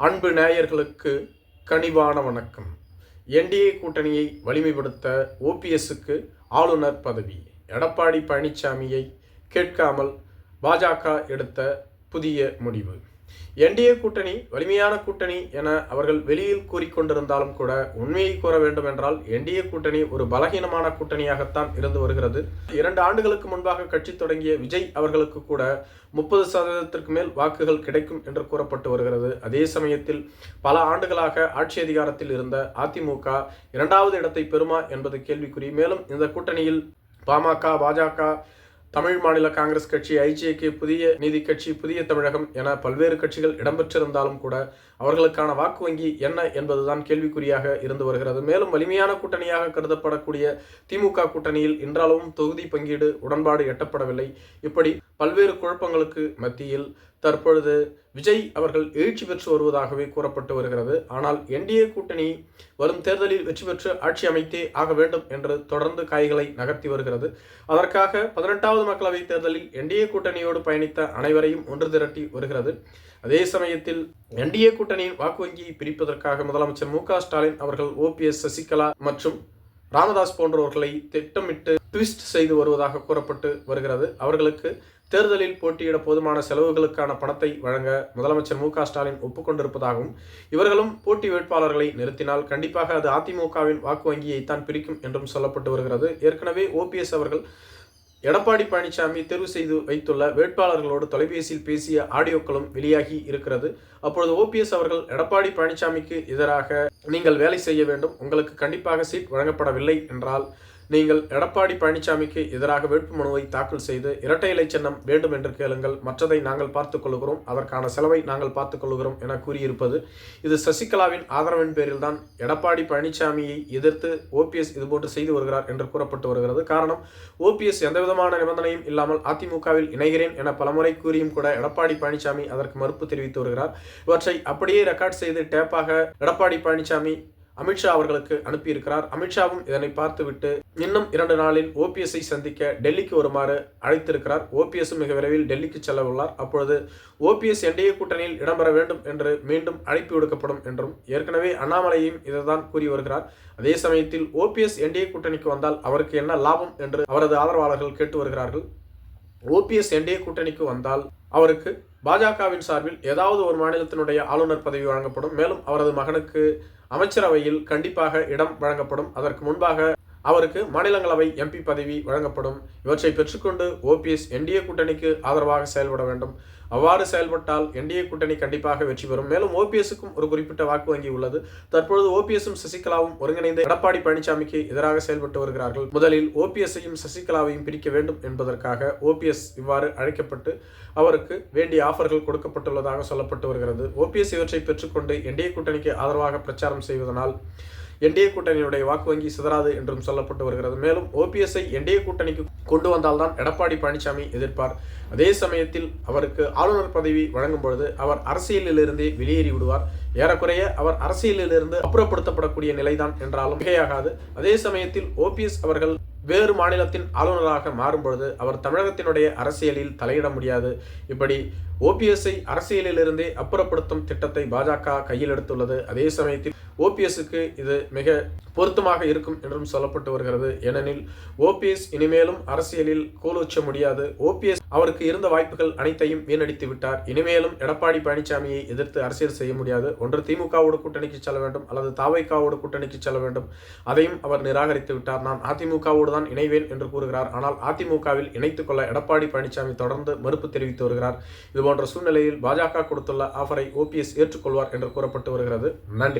அன்பு நேயர்களுக்கு கனிவான வணக்கம். என்டிஏ கூட்டணியை வலிமைப்படுத்த ஓபிஎஸ்க்கு ஆளுநர் பதவி. எடப்பாடி பழனிசாமியை கேட்காமல் பாஜக எடுத்த புதிய முடிவு. என்டிஏ கூட்டணி வலிமையான கூட்டணி என அவர்கள் வெளியில் கூறிக்கொண்டிருந்தாலும் கூட உண்மையை கூற வேண்டும் என்றால் என்டிஏ கூட்டணி ஒரு பலகீனமான கூட்டணியாகத்தான் இருந்து வருகிறது. இரண்டு ஆண்டுகளுக்கு முன்பாக கட்சி தொடங்கிய விஜய் அவர்களுக்கு கூட முப்பது சதவீதத்திற்கு மேல் வாக்குகள் கிடைக்கும் என்று கூறப்பட்டு வருகிறது. அதே சமயத்தில் பல ஆண்டுகளாக ஆட்சி அதிகாரத்தில் இருந்த அதிமுக இரண்டாவது இடத்தை பெறுமா என்பது கேள்விக்குறி. மேலும் இந்த கூட்டணியில் பாமக பாஜக தமிழ் மாநில காங்கிரஸ் கட்சி ஐஜேகே புதிய நீதி கட்சி புதிய தமிழகம் என பல்வேறு கட்சிகள் இடம்பெற்றிருந்தாலும் கூட அவர்களுக்கான வாக்கு வங்கி என்ன என்பதுதான் கேள்விக்குறியாக இருந்து வருகிறது. மேலும் வலிமையான கூட்டணியாக கருதப்படக்கூடிய திமுக கூட்டணியில் இன்றளவும் தொகுதி பங்கீடு உடன்பாடு எட்டப்படவில்லை. இப்படி பல்வேறு குழப்பங்களுக்கு மத்தியில் தற்பொழுது விஜய் அவர்கள் எழுச்சி பெற்று வருவதாகவே கூறப்பட்டு வருகிறது. ஆனால் என்டிஏ கூட்டணி வரும் தேர்தலில் வெற்றி பெற்று ஆட்சி அமைத்தே ஆக வேண்டும் என்று தொடர்ந்து காய்களை நகர்த்தி வருகிறது. அதற்காக பதினெட்டாவது மக்களவைத் தேர்தலில் என்டிஏ கூட்டணியோடு பயணித்த அனைவரையும் ஒன்று திரட்டி வருகிறது. அதே சமயத்தில் என்டிஏ கூட்டணியின் வாக்கு வங்கியை பிரிப்பதற்காக முதலமைச்சர் மு ஸ்டாலின் அவர்கள் ஓபிஎஸ் சசிகலா மற்றும் ராமதாஸ் போன்றவர்களை திட்டமிட்டு ட்விஸ்ட் செய்து வருவதாக கூறப்பட்டு வருகிறது. அவர்களுக்கு தேர்தலில் போட்டியிட போதுமான செலவுகளுக்கான பணத்தை வழங்க முதலமைச்சர் மு ஸ்டாலின் ஒப்புக்கொண்டிருப்பதாகவும் இவர்களும் போட்டி வேட்பாளர்களை நிறுத்தினால் கண்டிப்பாக அது அதிமுகவின் வாக்கு வங்கியை தான் பிரிக்கும் என்றும் சொல்லப்பட்டு வருகிறது. ஏற்கனவே ஓபிஎஸ் அவர்கள் எடப்பாடி பழனிசாமி தேர்வு செய்து வைத்துள்ள வேட்பாளர்களோடு தொலைபேசியில் பேசிய ஆடியோக்களும் வெளியாகி இருக்கிறது. அப்பொழுது ஓபிஎஸ் அவர்கள் எடப்பாடி பழனிசாமிக்கு எதிராக நீங்கள் வேலை செய்ய வேண்டும். உங்களுக்கு கண்டிப்பாக சீட் வழங்கப்படவில்லை என்றால் நீங்கள் எடப்பாடி பழனிசாமிக்கு எதிராக வேட்புமனுவை தாக்கல் செய்து இரட்டை இலை சின்னம் வேண்டும் என்று கேளுங்கள். மற்றதை நாங்கள் பார்த்துக் கொள்கிறோம். அதற்கான செலவை நாங்கள் பார்த்துக் கொள்கிறோம் என கூறியிருப்பது இது சசிகலாவின் ஆதரவின் பேரில் தான் எடப்பாடி பழனிசாமியை எதிர்த்து ஓபிஎஸ் இதுபோன்று செய்து வருகிறார் என்று கூறப்பட்டு வருகிறது. காரணம் ஓபிஎஸ் எந்தவிதமான நிபந்தனையும் இல்லாமல் அதிமுகவில் இணைகிறேன் என பலமுறை கூறியும் கூட எடப்பாடி பழனிசாமி அதற்கு மறுப்பு தெரிவித்து வருகிறார். இவற்றை அப்படியே ரெக்கார்ட் செய்து டேப்பாக எடப்பாடி பழனிசாமி அமித்ஷா அவர்களுக்கு அனுப்பியிருக்கிறார். அமித்ஷாவும் இதனை பார்த்துவிட்டு இன்னும் இரண்டு நாளில் ஓபிஎஸ்ஐ சந்திக்க டெல்லிக்கு வருமாறு அழைத்திருக்கிறார். ஓபிஎஸும் மிக விரைவில் டெல்லிக்கு செல்ல உள்ளார். அப்பொழுது ஓபிஎஸ் என்டிஏ கூட்டணியில் இடம்பெற வேண்டும் என்று மீண்டும் அழைப்பு விடுக்கப்படும் என்றும் ஏற்கனவே அண்ணாமலையும் இதைதான் கூறி வருகிறார். அதே சமயத்தில் ஓபிஎஸ் என்டிஏ கூட்டணிக்கு வந்தால் அவருக்கு என்ன லாபம் என்று அவரது ஆதரவாளர்கள் கேட்டு வருகிறார்கள். ஓபிஎஸ் என்டிஏ கூட்டணிக்கு வந்தால் அவருக்கு பாஜகவின் சார்பில் ஏதாவது ஒரு மாநிலத்தினுடைய ஆளுநர் பதவி வழங்கப்படும். மேலும் அவரது மகனுக்கு அமைச்சரவையில் கண்டிப்பாக இடம் வழங்கப்படும். அதற்கு முன்பாக அவருக்கு மாநிலங்களவை எம்பி பதவி வழங்கப்படும். இவற்றை பெற்றுக்கொண்டு ஓபிஎஸ் என்டிஏ கூட்டணிக்கு ஆதரவாக செயல்பட வேண்டும். அவ்வாறு செயல்பட்டால் என்டிஏ கூட்டணி கண்டிப்பாக வெற்றி பெறும். மேலும் ஓபிஎஸ்க்கும் ஒரு குறிப்பிட்ட வாக்கு வங்கி உள்ளது. தற்பொழுது ஓபிஎஸும் சசிகலாவும் ஒருங்கிணைந்து எடப்பாடி பழனிசாமிக்கு எதிராக செயல்பட்டு வருகிறார்கள். முதலில் ஓபிஎஸ்ஸையும் சசிகலாவையும் பிரிக்க வேண்டும் என்பதற்காக ஓபிஎஸ் இவ்வாறு அழைக்கப்பட்டு அவருக்கு வேண்டிய ஆஃபர்கள் கொடுக்கப்பட்டுள்ளதாக சொல்லப்பட்டு வருகிறது. ஓபிஎஸ் இவற்றை பெற்றுக்கொண்டு என்டிஏ கூட்டணிக்கு ஆதரவாக பிரச்சாரம் செய்வதனால் என்டிஏ கூட்டணியுடைய வாக்கு வங்கி சிதறாது என்றும் சொல்லப்பட்டு வருகிறது. மேலும் ஓபிஎஸ்ஐ என்டிஏ கூட்டணிக்கு கொண்டு வந்தால்தான் எடப்பாடி பழனிசாமி எதிர்ப்பார். அதே சமயத்தில் அவருக்கு ஆளுநர் பதவி வழங்கும் பொழுது அவர் அரசியலிலிருந்தே வெளியேறி விடுவார். ஏறக்குறைய அவர் அரசியலிலிருந்து அப்புறப்படுத்தப்படக்கூடிய நிலைதான் என்றாலும் மிகையாகாது. அதே சமயத்தில் ஓபிஎஸ் அவர்கள் வேறு மாநிலத்தின் ஆளுநராக மாறும் பொழுது அவர் தமிழகத்தினுடைய அரசியலில் தலையிட முடியாது. இப்படி ஓபிஎஸ்ஐ அரசியலிலிருந்தே அப்புறப்படுத்தும் திட்டத்தை பாஜக கையில் எடுத்துள்ளது. அதே சமயத்தில் ஓபிஎஸ்க்கு இது மிக பொருத்தமாக இருக்கும் என்றும் சொல்லப்பட்டு வருகிறது. ஏனெனில் ஓபிஎஸ் இனிமேலும் அரசியலில் கோலோச்ச முடியாது. ஓபிஎஸ் அவருக்கு இருந்த வாய்ப்புகள் அனைத்தையும் வீணடித்து விட்டார். இனிமேலும் எடப்பாடி பழனிசாமியை எதிர்த்து அரசியல் செய்ய முடியாது. ஒன்று திமுகவோடு கூட்டணிக்கு செல்ல வேண்டும். அல்லது தாவைக்காவோடு கூட்டணிக்கு செல்ல வேண்டும். அதையும் அவர் நிராகரித்து விட்டார். நான் அதிமுகவோடு தான் இணைவேன் என்று கூறுகிறார். ஆனால் அதிமுகவில் இணைத்துக் கொள்ள எடப்பாடி பழனிசாமி தொடர்ந்து மறுப்பு தெரிவித்து வருகிறார். இதுபோன்ற சூழ்நிலையில் பாஜக கொடுத்துள்ள ஆஃபரை ஓபிஎஸ் ஏற்றுக்கொள்வார் என்று கூறப்பட்டு வருகிறது. நன்றி.